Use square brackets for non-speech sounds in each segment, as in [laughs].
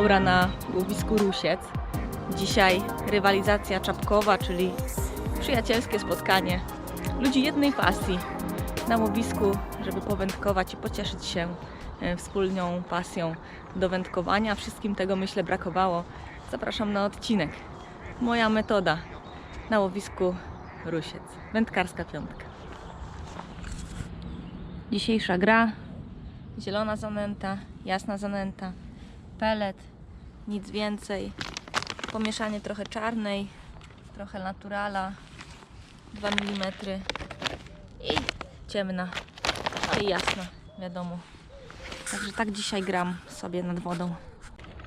Aura na łowisku Rusiec. Dzisiaj rywalizacja czapkowa, czyli przyjacielskie spotkanie ludzi jednej pasji na łowisku, żeby powędkować i pocieszyć się e, wspólną pasją do wędkowania. Wszystkim tego myślę brakowało. Zapraszam na odcinek. Moja metoda na łowisku Rusiec. Wędkarska piątka. Dzisiejsza gra. Zielona zanęta, jasna zanęta, pelet, nic więcej. Pomieszanie trochę czarnej, trochę naturala, 2 mm i ciemna, no i jasna, wiadomo. Także tak dzisiaj gram sobie nad wodą.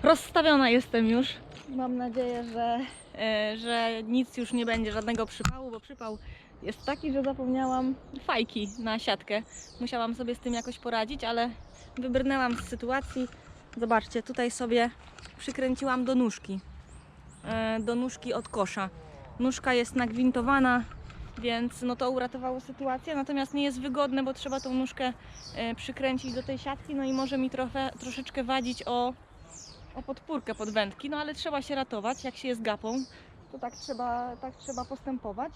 Rozstawiona jestem już. Mam nadzieję, że, e, że nic już nie będzie, żadnego przypału, bo przypał jest taki, że zapomniałam fajki na siatkę. Musiałam sobie z tym jakoś poradzić, ale wybrnęłam z sytuacji. Zobaczcie, tutaj sobie przykręciłam do nóżki. E, Do nóżki od kosza. Nóżka jest nagwintowana, więc no to uratowało sytuację, natomiast nie jest wygodne, bo trzeba tą nóżkę e, przykręcić do tej siatki, no i może mi trochę, troszeczkę wadzić o, o podpórkę pod wędki, no ale trzeba się ratować, jak się jest gapą, to tak trzeba, tak trzeba postępować.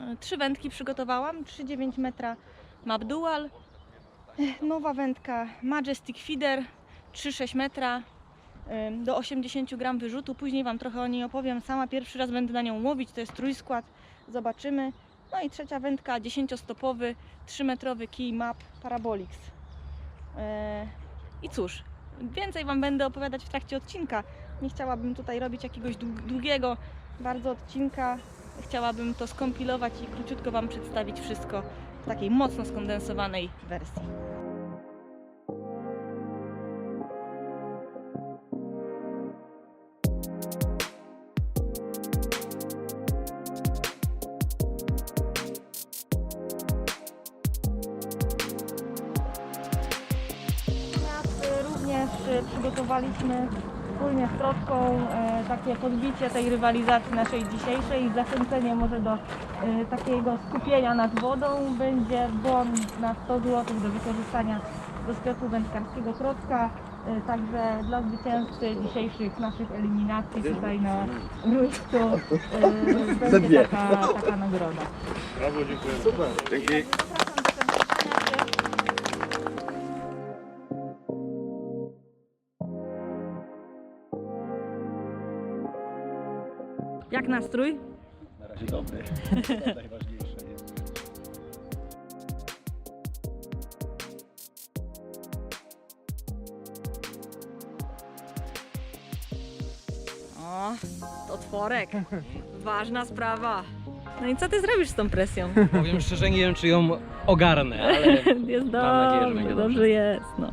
E, Trzy wędki przygotowałam, 3,9 metra Map Dual, e, nowa wędka Majestic Feeder 3,6 metra do 80 gram wyrzutu. Później Wam trochę o niej opowiem. Sama pierwszy raz będę na nią łowić. To jest trójskład. Zobaczymy. No i trzecia wędka 10-stopowy 3-metrowy kij Map Parabolix. E, I cóż, więcej Wam będę opowiadać w trakcie odcinka. Nie chciałabym tutaj robić jakiegoś dług- długiego bardzo odcinka. Chciałabym to skompilować i króciutko Wam przedstawić wszystko w takiej mocno skondensowanej wersji. Przygotowaliśmy wspólnie z Trotką e, takie podbicie tej rywalizacji naszej dzisiejszej i zachęcenie może do e, takiego skupienia nad wodą. Będzie bon na 100 zł do wykorzystania do sklepu wędkarskiego Trotka. E, Także dla zwycięzcy dzisiejszych naszych eliminacji tutaj na Ruszcu e, [laughs] będzie taka, taka nagroda. Brawo, dziękuję. Super. Dzięki. Jak nastrój? Na razie dobry. [laughs] Najważniejsze jest. O, to tworek. Ważna sprawa. No i co ty zrobisz z tą presją? Powiem szczerze, nie wiem czy ją ogarnę, ale [laughs] Jest Mam nadzieję, że dobrze, będzie dobrze dobrze. jest. No.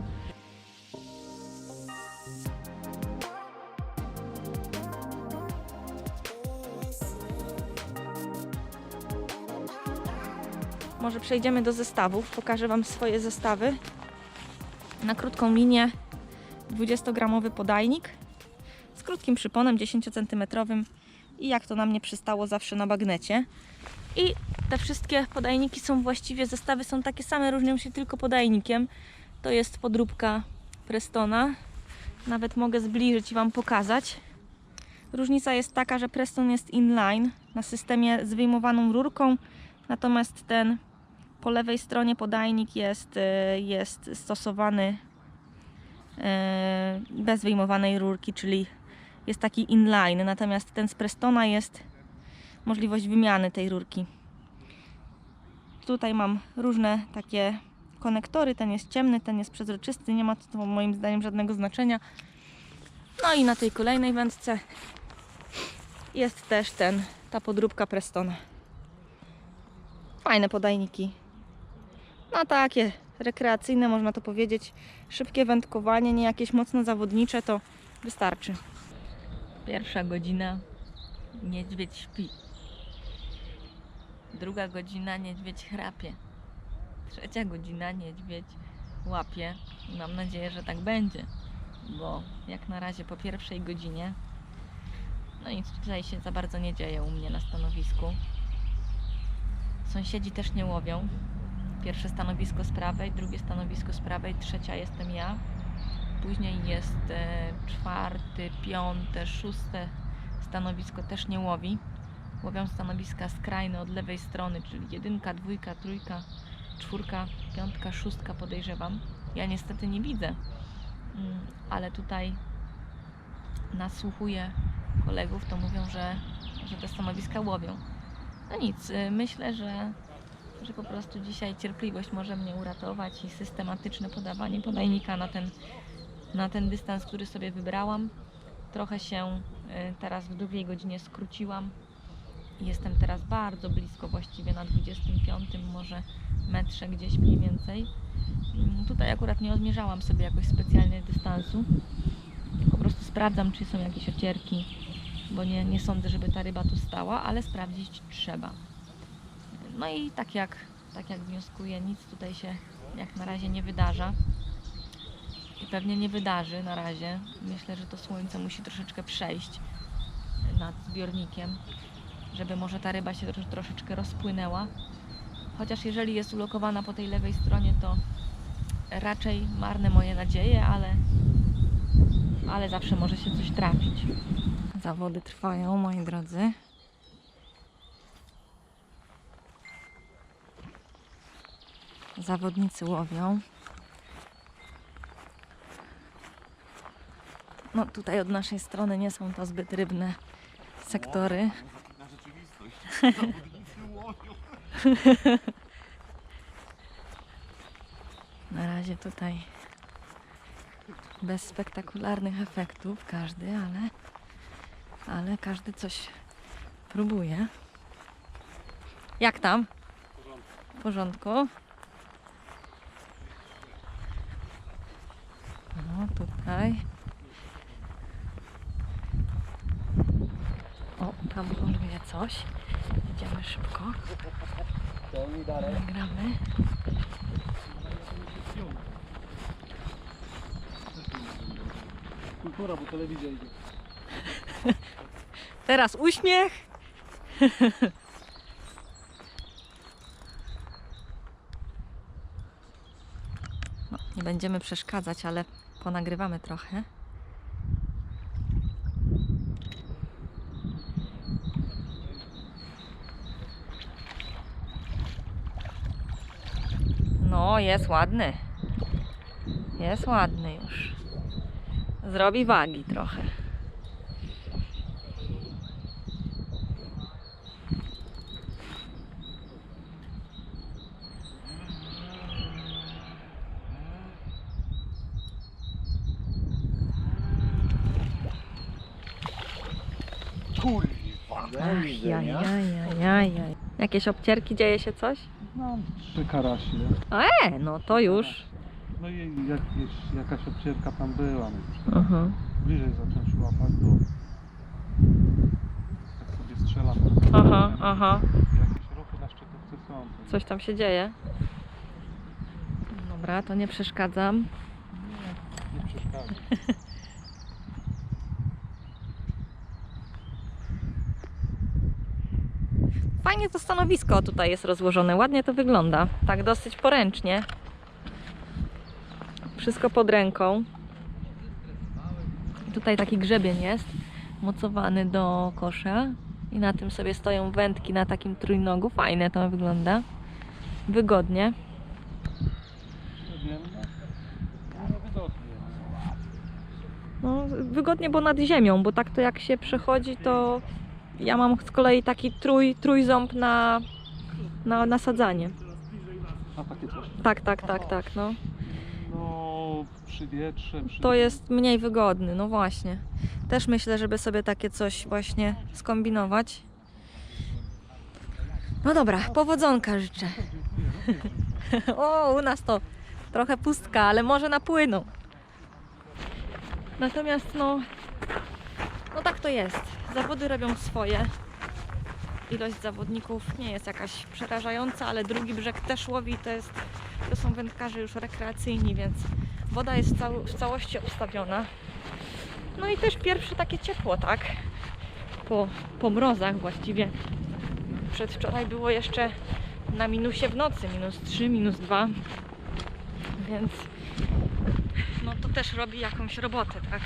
Przejdziemy do zestawów. Pokażę Wam swoje zestawy. Na krótką linię 20-gramowy podajnik z krótkim przyponem 10 cm i jak to na mnie przystało zawsze na bagnecie. I te wszystkie podajniki są właściwie, zestawy są takie same, różnią się tylko podajnikiem. To jest podróbka Prestona. Nawet mogę zbliżyć i Wam pokazać. Różnica jest taka, że Preston jest inline na systemie z wyjmowaną rurką, natomiast ten po lewej stronie podajnik jest, e, jest stosowany e, bez wyjmowanej rurki, czyli jest taki inline, natomiast ten z Prestona jest możliwość wymiany tej rurki. Tutaj mam różne takie konektory, ten jest ciemny, ten jest przezroczysty, nie ma to moim zdaniem żadnego znaczenia. No i na tej kolejnej wędce jest też ten, ta podróbka Prestona. Fajne podajniki. No takie rekreacyjne można to powiedzieć. Szybkie wędkowanie, nie jakieś mocno zawodnicze, to wystarczy. Pierwsza godzina, niedźwiedź śpi. Druga godzina, niedźwiedź chrapie. Trzecia godzina, niedźwiedź łapie. Mam nadzieję, że tak będzie, bo jak na razie po pierwszej godzinie, no nic tutaj się za bardzo nie dzieje u mnie na stanowisku. Sąsiedzi też nie łowią. Pierwsze stanowisko z prawej, drugie stanowisko z prawej, trzecia jestem ja. później jest e, czwarte, piąte, szóste stanowisko też nie łowi. Łowią stanowiska skrajne od lewej strony, czyli jedynka, dwójka, trójka, czwórka, piątka, szóstka podejrzewam. Ja niestety nie widzę, Mm, ale tutaj nasłuchuję kolegów, to mówią, że, że te stanowiska łowią. No nic, y, myślę, że, że po prostu dzisiaj cierpliwość może mnie uratować i systematyczne podawanie podajnika na ten, na ten dystans, który sobie wybrałam. Trochę się y, teraz w drugiej godzinie skróciłam jestem teraz bardzo blisko, właściwie na 25, może metrze gdzieś mniej więcej. Mm, Tutaj akurat nie odmierzałam sobie jakoś specjalnie dystansu. Po prostu sprawdzam, czy są jakieś ocierki, bo nie, nie sądzę, żeby ta ryba tu stała, ale sprawdzić trzeba. No i tak jak, tak jak wnioskuję, nic tutaj się jak na razie nie wydarza. I pewnie nie wydarzy na razie. Myślę, że to słońce musi troszeczkę przejść nad zbiornikiem, żeby może ta ryba się trosz, troszeczkę rozpłynęła. Chociaż jeżeli jest ulokowana po tej lewej stronie, to raczej marne moje nadzieje, ale, ale zawsze może się coś trafić. Zawody trwają, moi drodzy. Zawodnicy łowią. No tutaj od naszej strony nie są to zbyt rybne sektory. Na rzeczywistość. Zawodnicy łowią. Na razie tutaj bez spektakularnych efektów każdy, ale, ale każdy coś próbuje. Jak tam? W porządku. No tutaj. O, tam poluje coś. Idziemy szybko. Nagramy. Kultura, bo telewizja idzie. [laughs] Teraz uśmiech. [laughs] No, nie będziemy przeszkadzać, ale ponagrywamy trochę. No, jest ładny. Jest ładny już. Zrobi wagi trochę. Kurwa. Ach, jaj, jaj, jaj, jaj, jaj. Jakieś obcierki, dzieje się coś? Mam trzy karasie. E, no to już. No i jakieś, jakaś obcierka tam była. No już Mhm. bliżej zacząć łapać, bo tak sobie strzelam. Aha, aha. Jakieś ruchy na szczytówce są. to Coś tam się dzieje. Dobra, to nie przeszkadzam. Nie, nie przeszkadza. [laughs] Fajnie to stanowisko tutaj jest rozłożone, ładnie to wygląda. Tak dosyć poręcznie. Wszystko pod ręką. Tutaj taki grzebień jest, mocowany do kosza. I na tym sobie stoją wędki na takim trójnogu. Fajne to wygląda. Wygodnie. No, wygodnie, bo nad ziemią, bo tak to jak się przechodzi, to ja mam z kolei taki trój, trójząb na, na nasadzanie. A takie coś. Tak, tak, tak, tak, no. No przy wietrze, przy... To jest mniej wygodny, no właśnie. Też myślę, żeby sobie takie coś właśnie skombinować. No dobra, powodzonka życzę. [laughs] o, u nas to trochę pustka, ale może napłyną. Natomiast no, no tak to jest. Zawody robią swoje. Ilość zawodników nie jest jakaś przerażająca, ale drugi brzeg też łowi. To, jest, to są wędkarze już rekreacyjni, więc woda jest w, cał- w całości obstawiona. No i też pierwsze takie ciepło, tak? Po, po mrozach właściwie. Przedwczoraj było jeszcze na minusie w nocy, minus 3, minus 2. Więc no to też robi jakąś robotę, tak?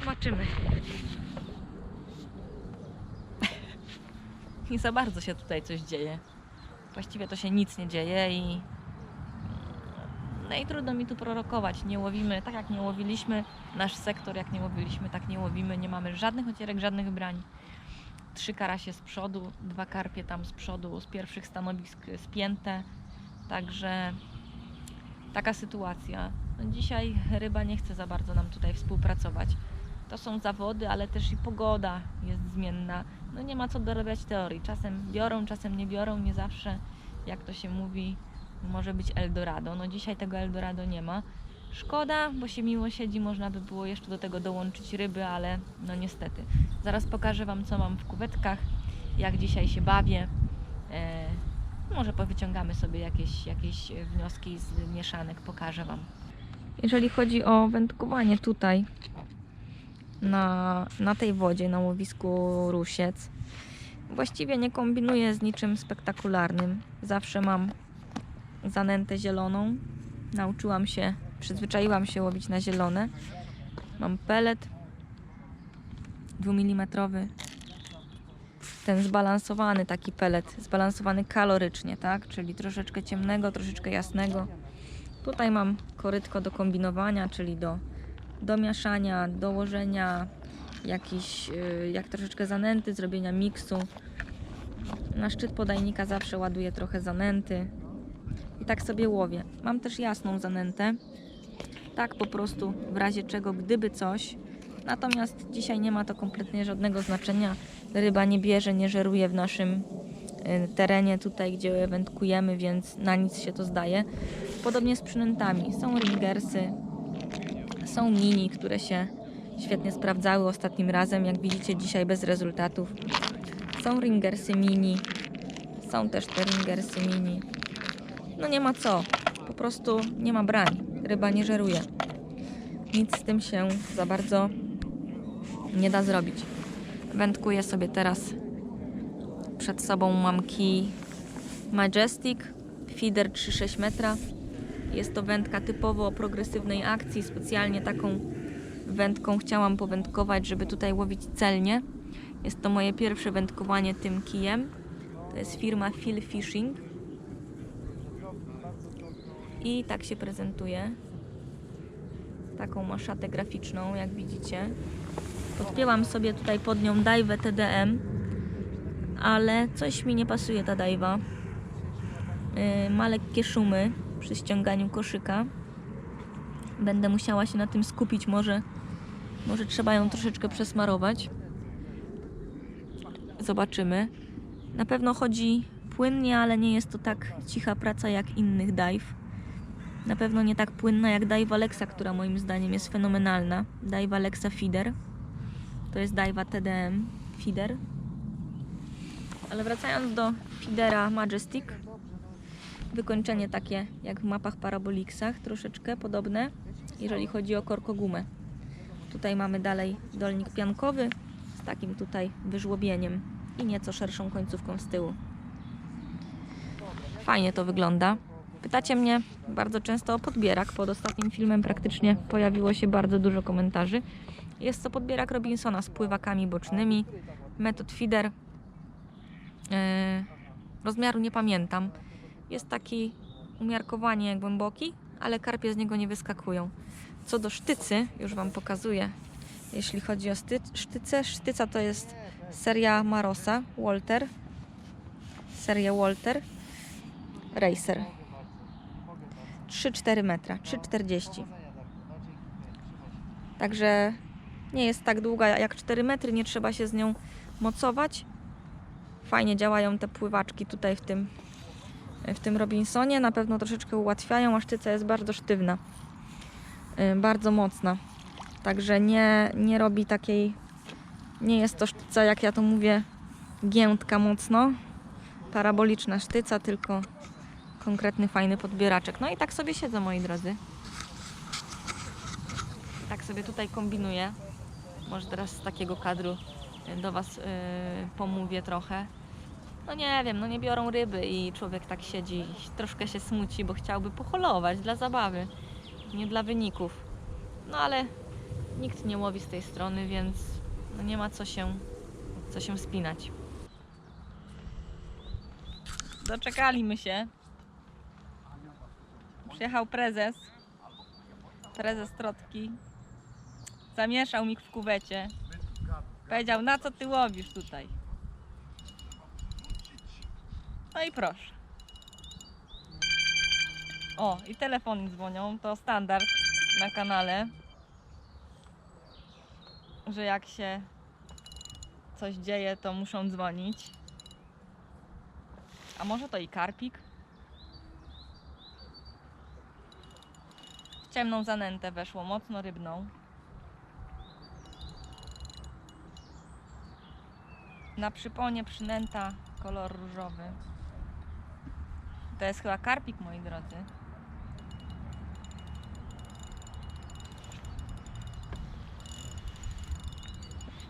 Zobaczymy. Nie za bardzo się tutaj coś dzieje. Właściwie to się nic nie dzieje i no i trudno mi tu prorokować. Nie łowimy, tak jak nie łowiliśmy, nasz sektor jak nie łowiliśmy, tak nie łowimy. Nie mamy żadnych ocierek, żadnych brań. Trzy karasie z przodu, dwa karpie tam z przodu, z pierwszych stanowisk spięte. Także taka sytuacja. No dzisiaj ryba nie chce za bardzo nam tutaj współpracować. To są zawody, ale też i pogoda jest zmienna. No nie ma co dorabiać teorii. Czasem biorą, czasem nie biorą, nie zawsze, jak to się mówi, może być Eldorado. No dzisiaj tego Eldorado nie ma. Szkoda, bo się miło siedzi, można by było jeszcze do tego dołączyć ryby, ale no niestety. Zaraz pokażę Wam, co mam w kuwetkach, jak dzisiaj się bawię. E, może powyciągamy sobie jakieś, jakieś wnioski z mieszanek, pokażę Wam. Jeżeli chodzi o wędkowanie tutaj, na, na tej wodzie, na łowisku Rusiec, właściwie nie kombinuję z niczym spektakularnym. Zawsze mam zanętę zieloną. Nauczyłam się, przyzwyczaiłam się łowić na zielone. Mam pelet 2 mm. Ten zbalansowany taki pelet, zbalansowany kalorycznie, tak? Czyli troszeczkę ciemnego, troszeczkę jasnego. Tutaj mam korytko do kombinowania, czyli do, do mieszania, dołożenia jakiś, y, jak troszeczkę zanęty, zrobienia miksu. Na szczyt podajnika zawsze ładuję trochę zanęty i tak sobie łowię. Mam też jasną zanętę, tak po prostu w razie czego, gdyby coś. Natomiast dzisiaj nie ma to kompletnie żadnego znaczenia. Ryba nie bierze, nie żeruje w naszym y, terenie tutaj, gdzie wędkujemy, więc na nic się to zdaje. Podobnie z przynętami. Są ringersy, są mini, które się świetnie sprawdzały ostatnim razem. Jak widzicie, dzisiaj bez rezultatów. Są ringersy mini, są też te ringersy mini. No nie ma co, po prostu nie ma brań. Ryba nie żeruje. Nic z tym się za bardzo nie da zrobić. Wędkuję sobie teraz. Przed sobą mam kij Majestic, feeder 3,6 metra. Jest to wędka typowo progresywnej akcji. Specjalnie taką wędką chciałam powędkować, żeby tutaj łowić celnie. Jest to moje pierwsze wędkowanie tym kijem. To jest firma Phil Fishing. I tak się prezentuje. Taką ma szatę graficzną, jak widzicie. Podpięłam sobie tutaj pod nią dajwę TDM, ale coś mi nie pasuje ta dajwa. Yy, ma lekkie szumy przy ściąganiu koszyka. Będę musiała się na tym skupić, może, może trzeba ją troszeczkę przesmarować. Zobaczymy. Na pewno chodzi płynnie, ale nie jest to tak cicha praca jak innych dive. Na pewno nie tak płynna jak Dive Alexa, która moim zdaniem jest fenomenalna. Dive Alexa Feeder. To jest Dive TDM Feeder. Ale wracając do feedera Majestic. Wykończenie takie jak w mapach Parabolixach, troszeczkę podobne, jeżeli chodzi o korkogumę. Tutaj mamy dalej dolnik piankowy z takim tutaj wyżłobieniem i nieco szerszą końcówką z tyłu. Fajnie to wygląda. Pytacie mnie bardzo często o podbierak. Pod ostatnim filmem praktycznie pojawiło się bardzo dużo komentarzy. Jest to podbierak Robinsona z pływakami bocznymi. Metod feeder. Yy, rozmiaru nie pamiętam. Jest taki umiarkowanie głęboki, ale karpie z niego nie wyskakują. Co do sztycy, już Wam pokazuję. Jeśli chodzi o sztycę, sztyca to jest seria Marosa, Walter. Seria Walter. Racer. 3-4 metra, 3,40. Także nie jest tak długa jak 4 metry, nie trzeba się z nią mocować. Fajnie działają te pływaczki tutaj w tym, w tym Robinsonie. Na pewno troszeczkę ułatwiają, a sztyca jest bardzo sztywna. Yy, Bardzo mocna. Także nie, nie robi takiej. Nie jest to sztyca, jak ja to mówię, giętka mocno. Paraboliczna sztyca, tylko konkretny, fajny podbieraczek. No i tak sobie siedzę, moi drodzy. Tak sobie tutaj kombinuję. Może teraz z takiego kadru y, do Was yy, pomówię trochę. No nie wiem, no nie biorą ryby i człowiek tak siedzi i troszkę się smuci, bo chciałby poholować dla zabawy. nie dla wyników. No ale nikt nie łowi z tej strony, więc no nie ma co się, co się spinać. Doczekaliśmy się. Przyjechał prezes. Prezes Trotki. Zamieszał mi w kuwecie. Powiedział, na co ty łowisz tutaj? No i proszę. O, i telefony dzwonią. To standard na kanale. Że jak się coś dzieje, to muszą dzwonić. A może to i karpik? W ciemną zanętę weszło, mocno rybną. Na przyponie przynęta kolor różowy. To jest chyba karpik, moi drodzy.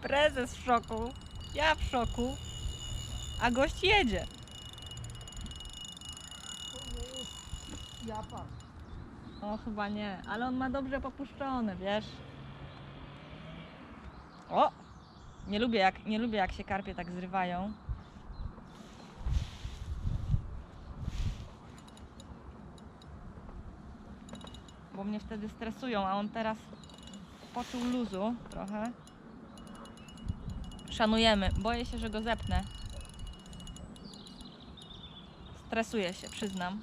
Prezes w szoku, ja w szoku, a gość jedzie. O, chyba nie, ale on ma dobrze popuszczone, wiesz. O! Nie lubię jak, nie lubię jak się karpie tak zrywają. Bo mnie wtedy stresują, a on teraz poczuł luzu trochę. Szanujemy. Boję się, że go zepnę. Stresuję się, przyznam.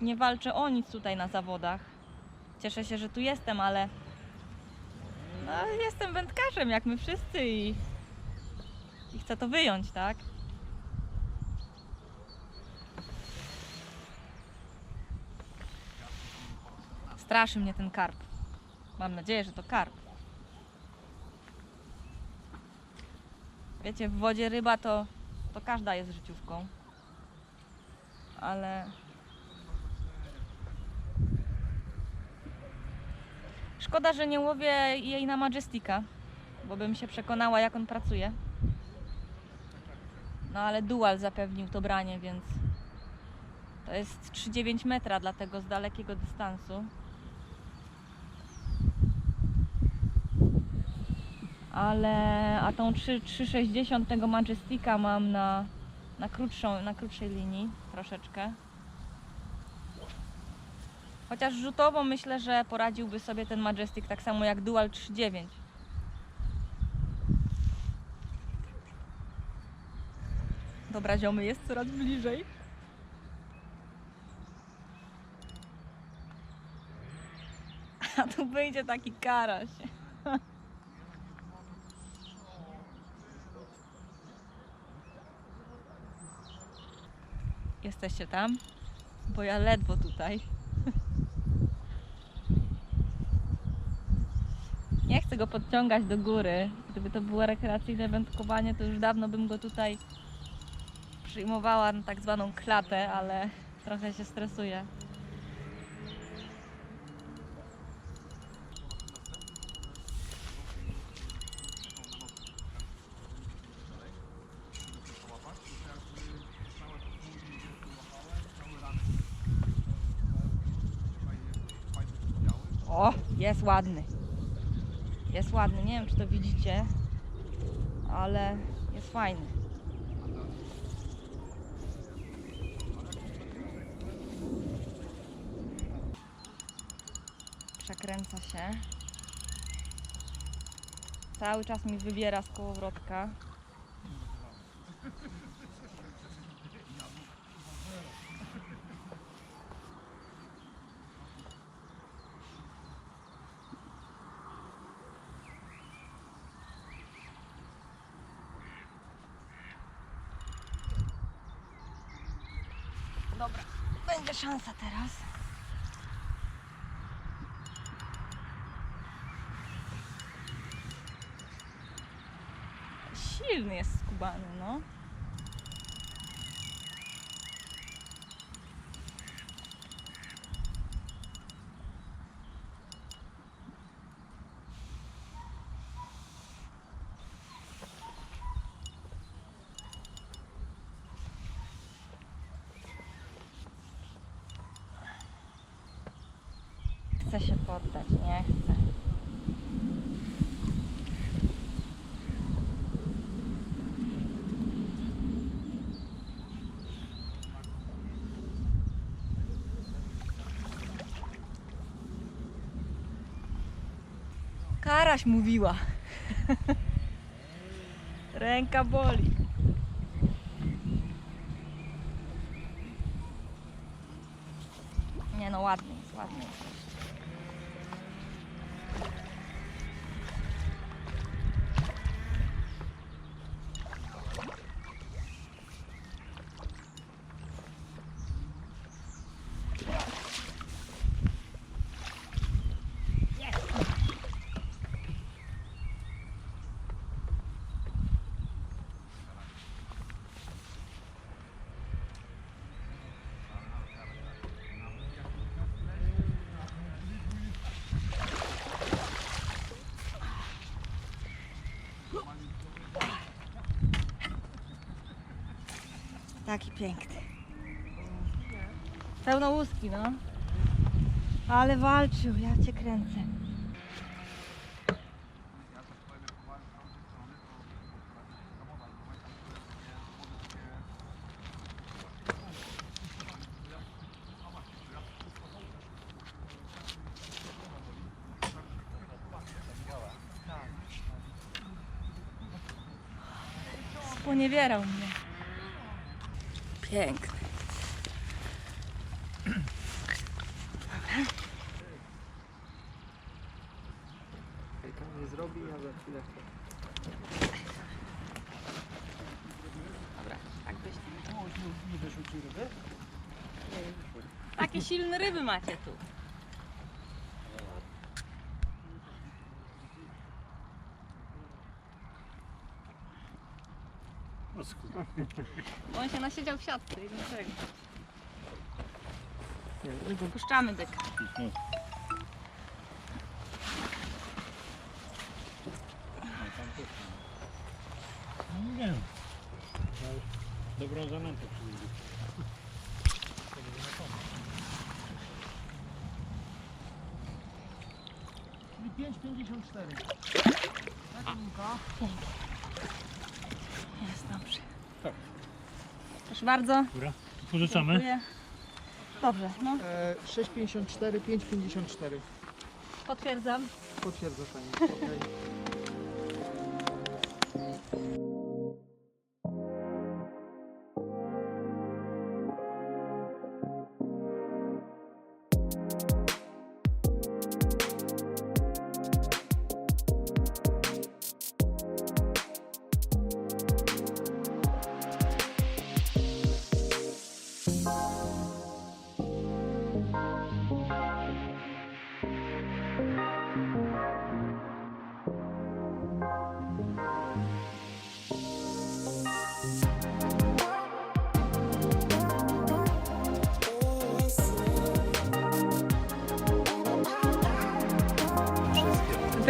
Nie walczę o nic tutaj na zawodach. Cieszę się, że tu jestem, ale no, jestem wędkarzem, jak my wszyscy i, i chcę to wyjąć, tak? Straszy mnie ten karp. Mam nadzieję, że to karp. Wiecie, w wodzie ryba to, to każda jest życiówką. Ale Szkoda, że nie łowię jej na Majestika, bo bym się przekonała, jak on pracuje. No ale dual zapewnił to branie, więc to jest 3,9 metra, dlatego z dalekiego dystansu. Ale, a tą 3 3,60 tego Majestika mam na, na, krótszą, na krótszej linii troszeczkę. Chociaż rzutowo myślę, że poradziłby sobie ten Majestic tak samo jak Dual 3.9. Dobra, ziomy jest coraz bliżej. [laughs] A tu wyjdzie taki karaś. Jesteście tam? Bo ja ledwo tutaj. [laughs] Nie chcę go podciągać do góry. Gdyby to było rekreacyjne wędkowanie, to już dawno bym go tutaj przyjmowała na tak zwaną klatę, ale trochę się stresuję. O, jest ładny. Jest ładny. Nie wiem, czy to widzicie, ale jest fajny. Przekręca się. Cały czas mi wybiera z kołowrotka. Dobra, będzie szansa teraz. Silny jest skubany, no. chce się poddać, nie chce. Karaś mówiła. [laughs] Ręka boli. Nie no, ładnie jest, ładnie jest. Piękny. Pełno łuski, no. Ale walczył, ja cię kręcę. Sponiewierał. Piękny. Nie zrobi, za chwilę Nie wyszły ci ryby? Takie silne ryby macie tu. No skóra. On się nasiedział w siatce i dlaczego? Puszczamy dyk. No nie wiem. Dobrą zanętę przyjdzie. Czyli 5,54. Jest dobrze. Tak. Proszę bardzo. Dobra, pożyczamy. Dziękuję. Dobrze, no. E, 6,54, 5,54. Potwierdzam. Potwierdza Pani. Okej.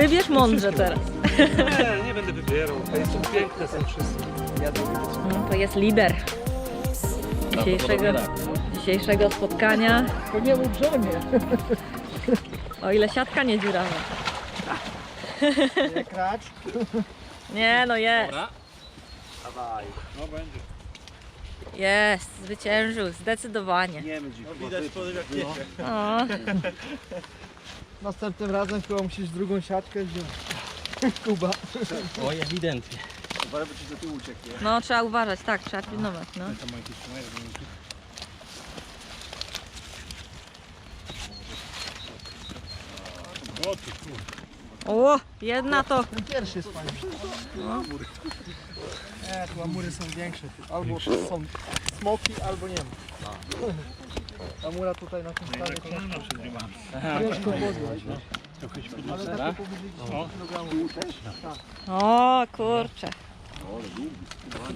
Wybierz mądrze teraz. Nie, nie będę wybierał. Są piękne są wszystkie. No, to jest lider dzisiejszego, dzisiejszego spotkania. To nie żonie. O ile siatka nie dziurawa. Nie kracz. Nie no jest. Dobra. Dawaj. No będzie. Jest, zwyciężył, zdecydowanie. Nie będzie. No widać po jak kiecie. Następnym razem chyba musisz drugą siatkę wziąć. [laughs] Kuba. Oj, ewidentnie. Uważaj, bo ci do tyłu ucieknie. no trzeba uważać, tak, trzeba pilnować, no. Tam jakieś trzymaj, żeby nie uciekł. O ty kur... O, jedna to. Ten pierwszy jest fajny. No. Nie, tu amury są większe. Albo są smoki, albo nie ma. Amura tutaj na tym No kolana ciężko, ciężko podnieść. Trochę się Ale podniosę. takie powyżej 10 O. kg. O, kurczę.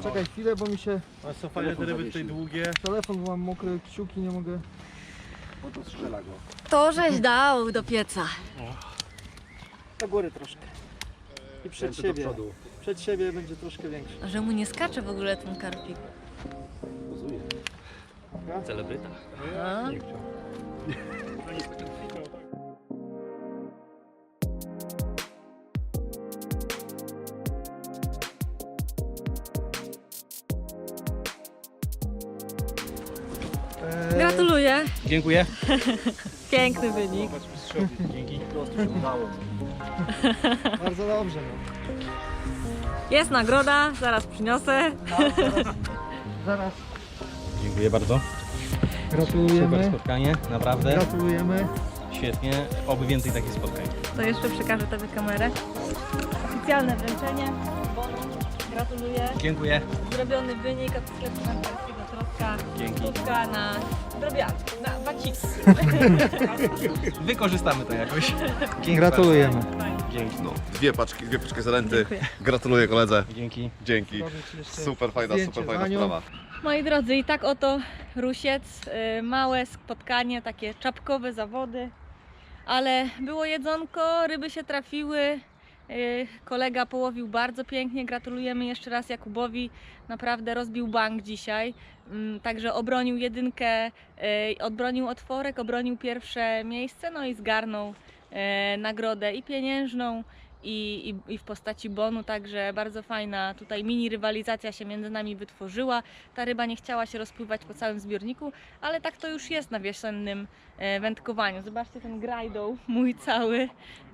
Czekaj chwilę, bo mi się A są fajne te ryby tutaj długie. telefon, bo mam mokre kciuki, nie mogę. Bo to strzela go. To żeś dał do pieca. Do góry troszkę. I przed siebie. Przed siebie będzie troszkę większy. Że mu nie skacze w ogóle ten karpik. Celebryta. Eee. Gratuluję. Dziękuję. Piękny wynik. Bardzo dobrze. No. Jest nagroda, zaraz przyniosę. Tak, zaraz. zaraz. Dziękuję bardzo. Super gratulujemy. spotkanie, naprawdę. Gratulujemy. Świetnie. Oby więcej takich spotkań. To jeszcze przekażę Tobie kamerę. Oficjalne wręczenie. Bonus. Gratuluję. Dziękuję. Zrobiony wynik od sklepu narciarskiego Troska. Dzięki. Złotówka na drobiazg, na wacik. [laughs] Wykorzystamy to jakoś. Dzięki Gratulujemy. bardzo. Dzięki. No, dwie paczki, dwie paczki zalenty. Dziękuję. Gratuluję koledze. Dzięki. Dzięki. Jeszcze Super fajna, zdjęcie super z fajna Anią. sprawa. Moi drodzy, i tak oto Rusiec, y, małe spotkanie, takie czapkowe zawody, ale było jedzonko, ryby się trafiły, y, kolega połowił bardzo pięknie, gratulujemy jeszcze raz Jakubowi, naprawdę rozbił bank dzisiaj, Mm, także obronił jedynkę, y, odbronił otworek, obronił pierwsze miejsce, no i zgarnął nagrodę i pieniężną, i, i, i w postaci bonu, także bardzo fajna tutaj mini rywalizacja się między nami wytworzyła. Ta ryba nie chciała się rozpływać po całym zbiorniku, ale tak to już jest na wiosennym e, wędkowaniu. Zobaczcie ten grajdą, mój cały.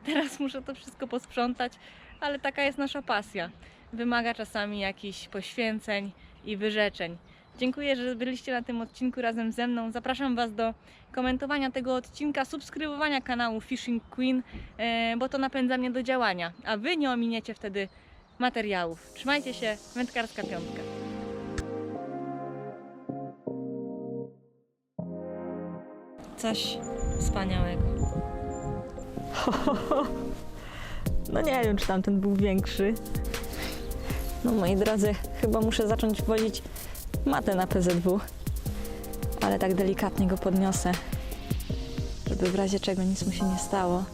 Teraz muszę to wszystko posprzątać, ale taka jest nasza pasja. Wymaga czasami jakichś poświęceń i wyrzeczeń. Dziękuję, że byliście na tym odcinku razem ze mną. Zapraszam Was do komentowania tego odcinka, subskrybowania kanału Fishing Queen, e, bo to napędza mnie do działania, a Wy nie ominiecie wtedy materiałów. Trzymajcie się, wędkarska piątka. Coś wspaniałego. [laughs] No nie wiem, czy tamten był większy. No moi drodzy, chyba muszę zacząć wozić matę na PZW. Ale tak delikatnie go podniosę, żeby w razie czego nic mu się nie stało.